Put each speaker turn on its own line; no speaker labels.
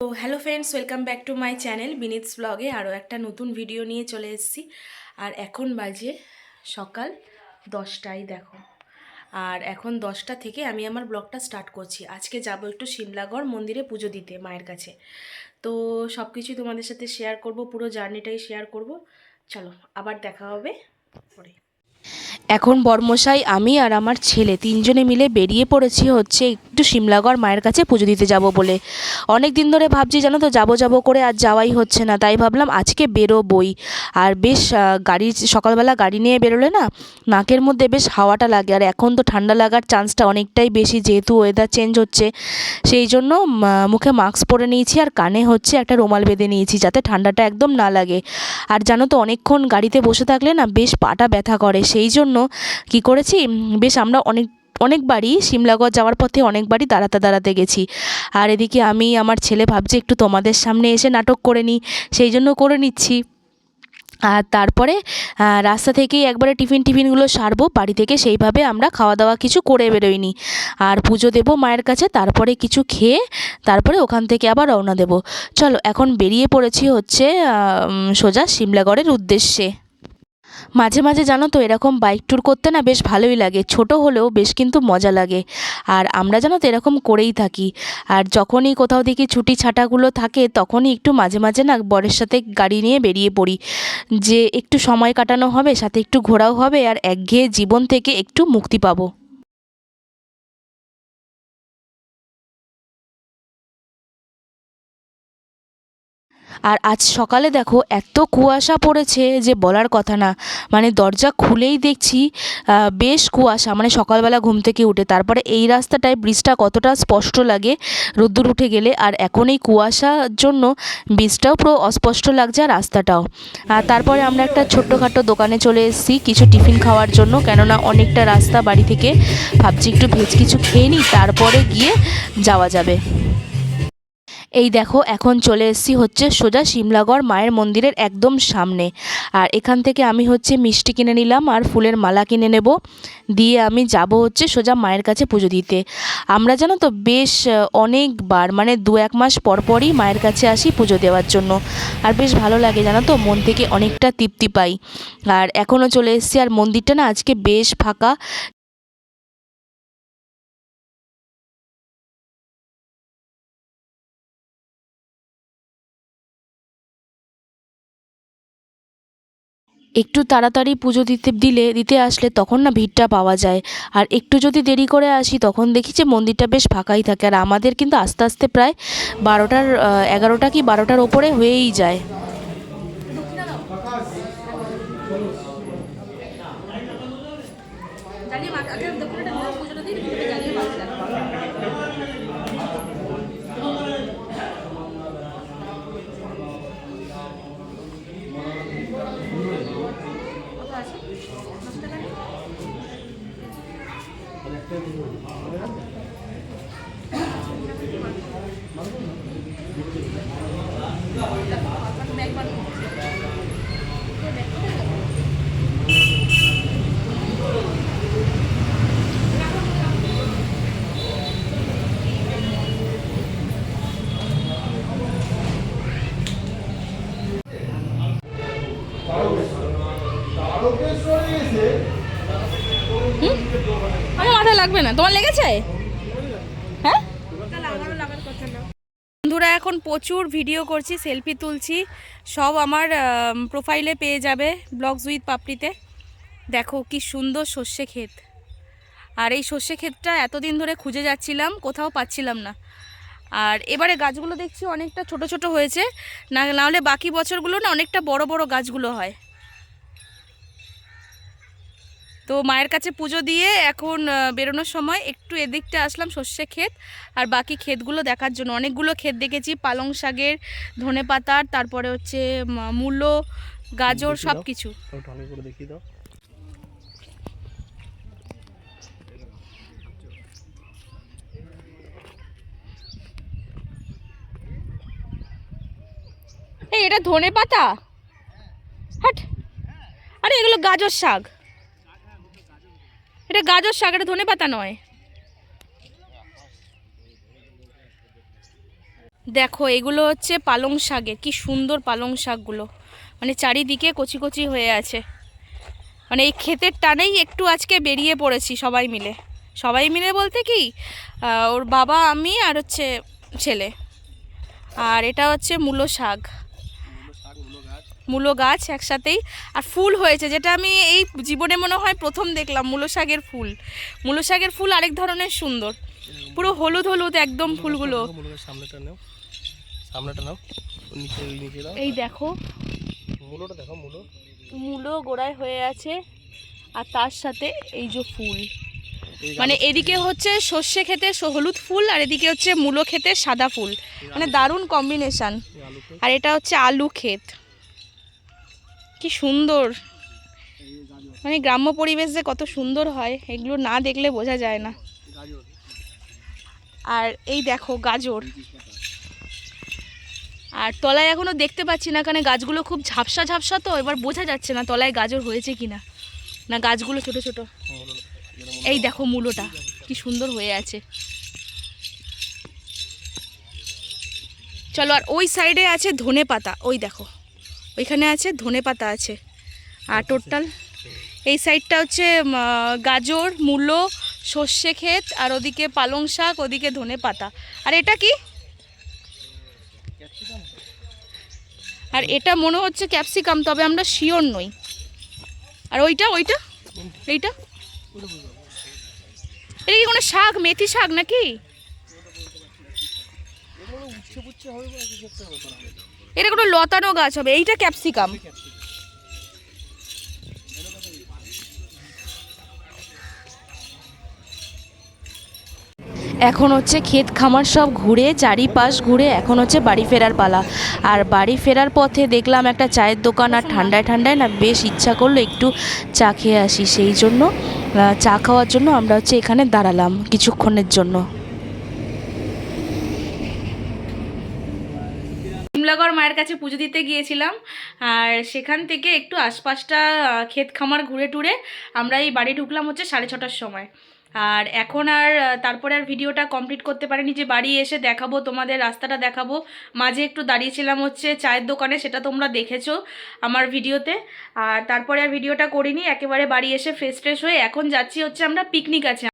তো hello friends, welcome back to my channel Binit's ব্লগে। আরও একটা নতুন ভিডিও নিয়ে চলে এসেছি। আর এখন বাজে সকাল দশটায়, দেখো। আর এখন দশটা থেকে আমি আমার ব্লগটা স্টার্ট করছি। আজকে যাব একটু সিমলাগড় মন্দিরে পুজো দিতে মায়ের কাছে। তো সব কিছুই তোমাদের সাথে শেয়ার করব, পুরো জার্নিটাই শেয়ার করব। চলো, আবার দেখা হবে পরে। এখন বর্মশাই, আমি আর আমার ছেলে তিনজনে মিলে বেরিয়ে পড়েছি হচ্ছে একটু সিমলাগড় মায়ের কাছে পুজো দিতে যাব বলে। অনেক দিন ধরে ভাবছি, জানো তো, যাব যাব করে আর যাওয়াই হচ্ছে না। তাই ভাবলাম আজকে বেরোবই। আর বেশ গাড়ি সকালবেলা গাড়ি নিয়ে বেরোলে না, নাকের মধ্যে বেশ হাওয়াটা লাগে। আর এখন তো ঠান্ডা লাগার চান্সটা অনেকটাই বেশি, যেহেতু ওয়েদার চেঞ্জ হচ্ছে। সেই জন্য মুখে মাস্ক পরে নিয়েছি আর কানে হচ্ছে একটা রুমাল বেঁধে নিয়েছি, যাতে ঠান্ডাটা একদম না লাগে। আর জানো তো, অনেকক্ষণ গাড়িতে বসে থাকলে না বেশ পাটা ব্যথা করে। সেই জন্য কি করেছি? বেশ আমরা অনেক, অনেকবারই সিমলাগড় যাওয়ার পথে অনেকবারই দাঁড়াতে দাঁড়াতে গেছি। আর এদিকে আমি, আমার ছেলে ভাবছি একটু তোমাদের সামনে এসে নাটক করে নিই, সেই জন্য করে নিচ্ছি। আর তারপরে রাস্তা থেকেই একবারে টিফিন, টিফিনগুলো সারবো, বাড়ি থেকে সেইভাবে আমরা খাওয়া দাওয়া কিছু করে বেরোইনি। আর পুজো দেবো মায়ের কাছে, তারপরে কিছু খেয়ে, তারপরে ওখান থেকে আবার রওনা দেবো। চলো, এখন বেরিয়ে পড়েছি হচ্ছে সোজা সিমলাগড়ের উদ্দেশ্যে। মাঝে মাঝে জানো তো এরকম বাইক ট্যুর করতে না বেশ ভালোই লাগে। ছোট হলেও বেশ কিন্তু মজা লাগে। আর আমরা জানো তো এরকম করেই থাকি। আর যখনই কোথাও দেখি ছুটি ছাটাগুলো থাকে, তখনই একটু মাঝে মাঝে না বরের সাথে গাড়ি নিয়ে বেরিয়ে পড়ি। যে একটু সময় কাটানো হবে, সাথে একটু ঘোরাও হবে, আর একঘেয়ে জীবন থেকে একটু মুক্তি পাবো। আর আজ সকালে দেখো এত কুয়াশা পড়েছে যে বলার কথা না। মানে দরজা খুলেই দেখছি বেশ কুয়াশা মানে সকালবেলা ঘুম থেকে উঠে। তারপরে এই রাস্তাটায় ব্রিজটা কতটা স্পষ্ট লাগে, রোদ্দুর উঠে গেলে। আর এখন এই কুয়াশার জন্য ব্রিজটাও পুরো অস্পষ্ট লাগছে আর রাস্তাটাও। তারপরে আমরা একটা ছোট্টখাটো দোকানে চলে এসেছি কিছু টিফিন খাওয়ার জন্য। কেননা অনেকটা রাস্তা বাড়ি থেকে ভাবছি একটু ভেজ কিছু খেয়ে নিই, তারপরে গিয়ে যাওয়া যাবে। এই দেখো, এখন চলে এসেছি হচ্ছে সোজা শিমলাগড় মায়ের মন্দিরের একদম সামনে। আর এখান থেকে আমি হচ্ছে মিষ্টি কিনে নিলাম আর ফুলের মালা কিনে নেব। দিয়ে আমি যাব হচ্ছে সোজা মায়ের কাছে পুজো দিতে। আমরা জানো তো, বেশ অনেকবার মানে দু এক মাস পর পরই মায়ের কাছে আসি পুজো দেওয়ার জন্য। আর বেশ ভালো লাগে জানো তো, মন থেকে অনেকটা তৃপ্তি পাই। আর এখনও চলে এসেছি, আর মন্দিরটা না আজকে বেশ ফাঁকা। একটু তাড়াতাড়ি পুজো দিতে, দিলে, দিতে আসলে তখন না ভিড়টা পাওয়া যায়। আর একটু যদি দেরি করে আসি, তখন দেখি যে মন্দিরটা বেশ ফাঁকাই থাকে। আর আমাদের কিন্তু আস্তে আস্তে প্রায় বারোটার এগারোটা কি বারোটার ওপরে হয়েই যায়।
তারকেশ্বরে এসে আমার মাথায় লাগবে না। তোমার লেগেছে? হ্যাঁ? বন্ধুরা, এখন প্রচুর ভিডিও করছি সেলফি তুলছি। সব আমার প্রোফাইলে পেয়ে যাবে ব্লগস উইথ পাপড়িতে দেখো কি সুন্দর সর্ষে ক্ষেত। আর এই সর্ষে ক্ষেতটা এতদিন ধরে খুঁজে যাচ্ছিলাম, কোথাও পাচ্ছিলাম না। আর এবারে গাছগুলো দেখছি অনেকটা ছোট ছোট হয়েছে। না নাহলে বাকি বছরগুলো না অনেকটা বড় বড় গাছগুলো হয়। তো মায়ের কাছে পুজো দিয়ে এখন বেরোনোর সময় একটু এদিকটা আসলাম সর্ষে ক্ষেত আর বাকি ক্ষেতগুলো দেখার জন্য। অনেকগুলো ক্ষেত দেখেছি পালং শাকের ধনে পাতার তারপরে হচ্ছে মূলো গাজর সব কিছু এটা ধনে পাতা? হাট! আরে এগুলো গাজর শাক। এটা গাজর শাক, এটা ধনে পাতা নয়।
দেখো, এগুলো হচ্ছে পালং শাকের কি সুন্দর পালং শাকগুলো। মানে চারিদিকে কচি কচি হয়ে আছে। মানে এই ক্ষেতের টানেই একটু আজকে বেরিয়ে পড়েছি সবাই মিলে। সবাই মিলে বলতে কি ওর বাবা, আমি আর হচ্ছে ছেলে। আর এটা হচ্ছে মূলো শাক। মূলো গাছ একসাথেই আর ফুল হয়েছে যেটা আমি এই জীবনে মনে হয় প্রথম দেখলাম মূলো শাকের ফুল। মূলো শাকের ফুল আরেক ধরনের সুন্দর। পুরো হলুদ হলুদ একদম ফুলগুলো।
মূলটা সামনেটা নাও। সামনেটা নাও। নিচে নিচে
এই দেখো।
মূলটা দেখো মূলো।
মূলো গোড়ায় হয়ে আছে আর তার সাথে এই যে ফুল। মানে এদিকে হচ্ছে সর্ষে খেতে হলুদ ফুল আর এদিকে হচ্ছে মূলো খেতে সাদা ফুল। মানে দারুণ কম্বিনেশন আর এটা হচ্ছে আলু ক্ষেত। কি সুন্দর। মানে গ্রাম্য পরিবেশ যে কত সুন্দর হয়, এগুলো না দেখলে বোঝা যায় না। আর এই দেখো গাজর। আর তলায় এখনও দেখতে পাচ্ছি না, কারণ গাছগুলো খুব ঝাপসা ঝাপসা তো, এবার বোঝা যাচ্ছে না তলায় গাজর হয়েছে কি না না গাছগুলো ছোট ছোট। এই দেখো মূলোটা, কি সুন্দর হয়ে আছে। চলো, আর ওই সাইডে আছে ধনে পাতা ওই দেখো। ওইখানে আছে ধনে পাতা আছে। আর টোটাল এই সাইডটা হচ্ছে গাজর মূলো সর্ষে ক্ষেত আর ওদিকে পালং শাক ওদিকে ধনে পাতা। আর এটা কি? আর এটা মনে হচ্ছে ক্যাপসিকাম তবে আমরা শিওর নই। আর ওইটা ওইটা? এইটা? এটা কি কোনো শাক মেথি শাক নাকি?
উচ্ছে হবে?
এটা কোনো লতানো গাছ হবে, এইটা ক্যাপসিকাম। এখন হচ্ছে ক্ষেত খামার সব ঘুরে, চারিপাশ ঘুরে, এখন হচ্ছে বাড়ি ফেরার পালা। আর বাড়ি ফেরার পথে দেখলাম একটা চায়ের দোকান আর ঠান্ডায় ঠান্ডায় না বেশ ইচ্ছা করল একটু চা খেয়ে আসি। সেই জন্য চা খাওয়ার জন্য আমরা হচ্ছে এখানে দাঁড়ালাম কিছুক্ষণের জন্য সিমলাগড় মায়ের কাছে পুজো দিতে গিয়েছিলাম। আর সেখান থেকে একটু আশপাশটা ক্ষেত খামার ঘুরে টুরে আমরা এই বাড়ি ঢুকলাম হচ্ছে সাড়ে ছটার সময়। আর এখন আর তারপরে আর ভিডিওটা কমপ্লিট করতে পারিনি যে বাড়ি এসে দেখাবো, তোমাদের রাস্তাটা দেখাবো। মাঝে একটু দাঁড়িয়েছিলাম হচ্ছে চায়ের দোকানে, সেটা তোমরা দেখেছ আমার ভিডিওতে। আর তারপরে আর ভিডিওটা করিনি, একেবারে বাড়ি এসে ফ্রেশ ফ্রেশ হয়ে এখন যাচ্ছি হচ্ছে আমরা পিকনিক আছে